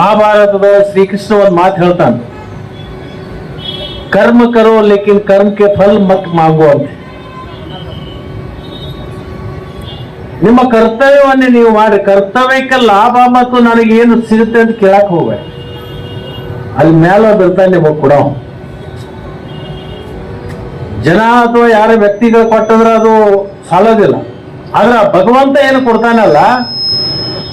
ಮಹಾಭಾರತದ ಶ್ರೀಕೃಷ್ಣ ಒಂದು ಮಾತು ಹೇಳ್ತಾನೆ. ಕರ್ಮ ಕರೋ ಲೇಕಿನ್ ಕರ್ಮಕ್ಕೆ ಫಲ್ ಮತ್ ಮಾಗೋ ಅಂತ. ನಿಮ್ಮ ಕರ್ತವ್ಯವನ್ನೇ ನೀವು ಮಾಡಿ, ಕರ್ತವ್ಯಕ್ಕೆ ಲಾಭ ಮತ್ತು ನನಗೆ ಏನು ಸಿಗುತ್ತೆ ಅಂತ ಕೇಳಕ್ ಹೋಗ್ಬೇ ಅಲ್ಲಿ ಮೇಲ ಬರ್ತಾನೆ ನಿಮಗೆ ಕೂಡ. ಜನ ಅಥವಾ ಯಾರ ವ್ಯಕ್ತಿಗಳು ಕೊಟ್ಟಂದ್ರೆ ಅದು ಸಾಲೋದಿಲ್ಲ. ಆದ್ರೆ ಭಗವಂತ ಏನು ಕೊಡ್ತಾನಲ್ಲ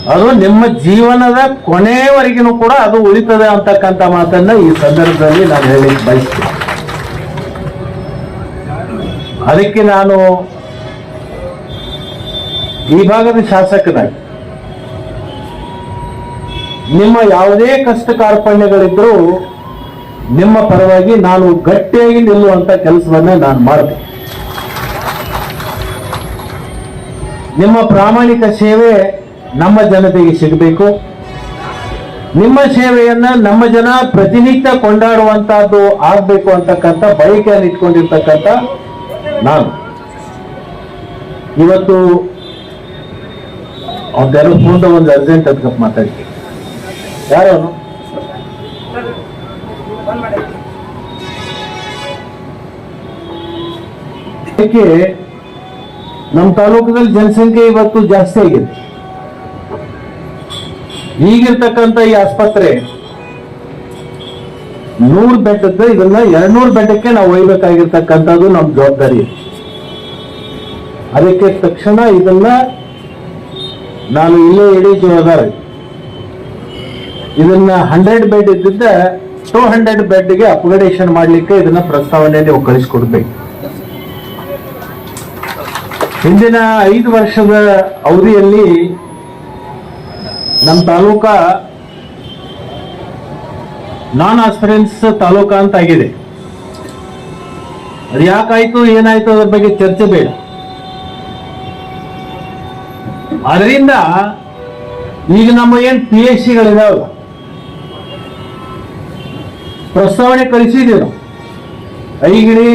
ಅದು ನಿಮ್ಮ ಜೀವನದ ಕೊನೆಯವರೆಗೂ ಕೂಡ ಅದು ಉಳಿತದೆ ಅಂತಕ್ಕಂಥ ಮಾತನ್ನ ಈ ಸಂದರ್ಭದಲ್ಲಿ ನಾನು ಹೇಳಲಿಕ್ಕೆ ಬಯಸ್ತೀನಿ. ಅದಕ್ಕೆ ನಾನು ಈ ಭಾಗದ ಶಾಸಕನಾಗಿ ನಿಮ್ಮ ಯಾವುದೇ ಕಷ್ಟ ಕಾರ್ಪಣ್ಯಗಳಿದ್ರೂ ನಿಮ್ಮ ಪರವಾಗಿ ನಾನು ಗಟ್ಟಿಯಾಗಿ ನಿಲ್ಲುವಂತ ಕೆಲಸವನ್ನ ನಾನು ಮಾಡಿದೆ ನಿಮ್ಮ ಪ್ರಾಮಾಣಿಕ ಸೇವೆ ನಮ್ಮ ಜನತೆಗೆ ಸಿಗಬೇಕು. ನಿಮ್ಮ ಸೇವೆಯನ್ನ ನಮ್ಮ ಜನ ಪ್ರತಿನಿತ್ಯ ಕೊಂಡಾಡುವಂತಹದ್ದು ಆಗ್ಬೇಕು ಅಂತಕ್ಕಂಥ ಬಯಕೆಯನ್ನು ಇಟ್ಕೊಂಡಿರ್ತಕ್ಕಂಥ ನಾನು. ಇವತ್ತು ಅವ್ರದ್ದಾರೋ ಫೋನ್ ಒಂದು ಅರ್ಜೆಂಟ್ ಅಂತ ಮಾತಾಡ್ತೀನಿ. ಯಾರು ಅವನು? ನಮ್ಮ ತಾಲೂಕಿನಲ್ಲಿ ಜನಸಂಖ್ಯೆ ಇವತ್ತು ಜಾಸ್ತಿ ಆಗಿದೆ. ಈಗಿರ್ತಕ್ಕಂಥ ಈ ಆಸ್ಪತ್ರೆ, ನೂರ್ ಬೆಡ್ ಇದನ್ನ ಎರಡ್ನೂರ್ ಬೆಟ್ಟಕ್ಕೆ ನಾವು ಒಯ್ಬೇಕಾಗಿರ್ತಕ್ಕಂಥದ್ದು ನಮ್ಮ ಜವಾಬ್ದಾರಿ. ಅದಕ್ಕೆ ತಕ್ಷಣ ಇದನ್ನ ನಾನು ಇಲ್ಲೇ ಇಡೀ ಜವಾಬ್ದಾರಿ. ಇದನ್ನ ಹಂಡ್ರೆಡ್ ಬೆಡ್ ಇದ್ದಿದ್ದ ಟೂ ಹಂಡ್ರೆಡ್ ಬೆಡ್ಗೆ ಅಪ್ಗ್ರೇಡೇಷನ್ ಮಾಡ್ಲಿಕ್ಕೆ ಇದನ್ನ ಪ್ರಸ್ತಾವನೆ ನೀವು ಕಳಿಸ್ಕೊಡ್ಬೇಕು. ಹಿಂದಿನ ಐದು ವರ್ಷದ ಅವಧಿಯಲ್ಲಿ ನಮ್ಮ ತಾಲೂಕ ನಾನ್ ಆಸ್ಪಿರೆನ್ಸ್ ತಾಲೂಕ ಅಂತ ಆಗಿದೆ. ಅದು ಯಾಕಾಯ್ತು, ಏನಾಯ್ತು ಅದ್ರ ಬಗ್ಗೆ ಚರ್ಚೆ ಬೇಡ. ಅದರಿಂದ ಈಗ ನಮ್ಮ ಏನ್ ಪಿ ಎಚ್ ಸಿಗಳಿದಾವಲ್ಲ ಪ್ರಸ್ತಾವನೆ ಕಳಿಸಿದ್ದೀವಿ ನಾವು. ಐಗಿಣಿ